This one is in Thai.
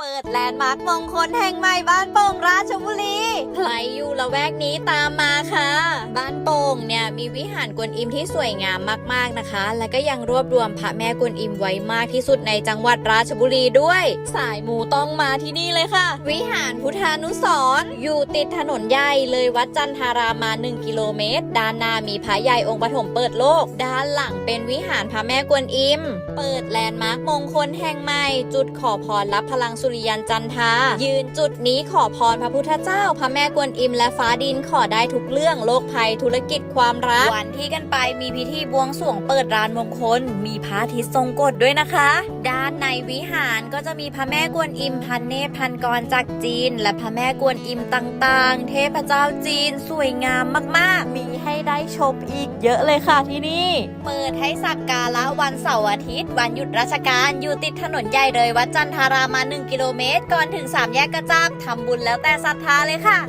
เปิดแลนด์มาร์คมงคลแห่งใหม่บ้านโป่งราชบุรี ใครอยู่ละแวกนี้ตามมาค่ะ มีวิหารกวนอิมที่สวยงามมากๆนะคะ และก็ยังรวบรวมพระแม่กวนอิมไว้มากที่สุดในจังหวัดราชบุรีด้วย สายมูต้องมาที่นี่เลยค่ะ วิหารพุทธานุสรอยู่ติดถนนใหญ่เลยวัดจันทารามา 1 กิโลเมตร ด้านหน้ามีพระใหญ่องค์ปฐมเปิดโลก ด้านหลังเป็นวิหารพระแม่กวนอิม เปิดแลนด์มาร์คมงคลแห่งใหม่ จุดขอพรรับพลังสุริยันจันทา ยืนจุดนี้ขอพรพระพุทธเจ้า พระแม่กวนอิม และฟ้าดินขอได้ทุกเรื่องโรคภัยธุรกิจความรวันที่กันไปมีพิธีบวงสรวงเปิดร้านมงคล มีพระอาทิตย์ทรงกฎด้วยนะคะ ด้านในวิหารก็จะมีพระแม่กวนอิมพันเนตรพันกรจากจีน และพระแม่กวนอิมต่างๆ เทพเจ้าจีนสวยงามมากๆ มีให้ได้ชมอีกเยอะเลยค่ะที่นี่ เปิดให้สักการะวันเสาร์อาทิตย์ วันหยุดราชการอยู่ติดถนนใหญ่เลยวัดจันทารามา 1 กิโลเมตร ก่อนถึง3แยกกระจับทำบุญแล้วแต่ศรัทธาเลยค่ะ